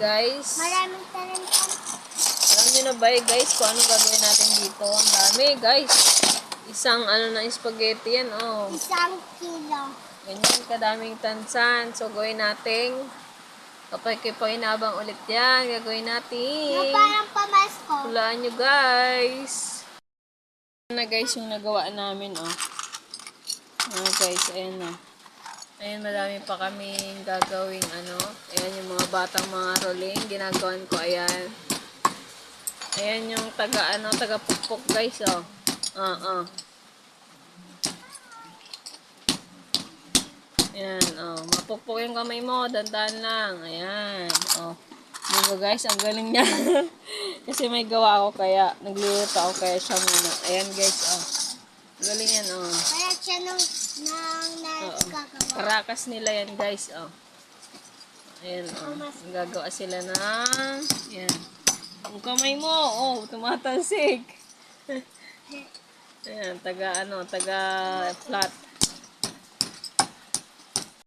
guys. Maraming talento. Alam nyo na ba eh, guys kung anong gagawin natin dito? Ang dami guys. Isang ano na spaghetti yan oh. Isang kilo. Ganyan kadaming tansan. So gawin natin. Kapag kayo pa inabang ulit yan, gagawin Yung natin. parang pamasko. Hulaan nyo guys. Ayan na guys yung nagawa namin oh. Ah guys, ayan na. Ayan, madami pa kaming gagawing ano. Ayan yung mga batang mga rolling. Ginagawan ko, ayan. Ayan yung taga ano, taga pukpok guys oh. Ah. Ayan, oh. Mapukpok yung kamay mo. Dandan lang. Ayan, oh. Diba guys, ang galing niya. Kasi may gawa ako kaya, nagluluto ako kaya siya muna. Ayan guys, oh. Galing yan, oh. Kaya siya nung nang Oo. nagkagawa. Karakas nila yan guys, oh. Ayan, oh. Gagawa sila ng, yan. Ang kamay mo, oh, tumatalsik. Ayan, taga ano, taga flat.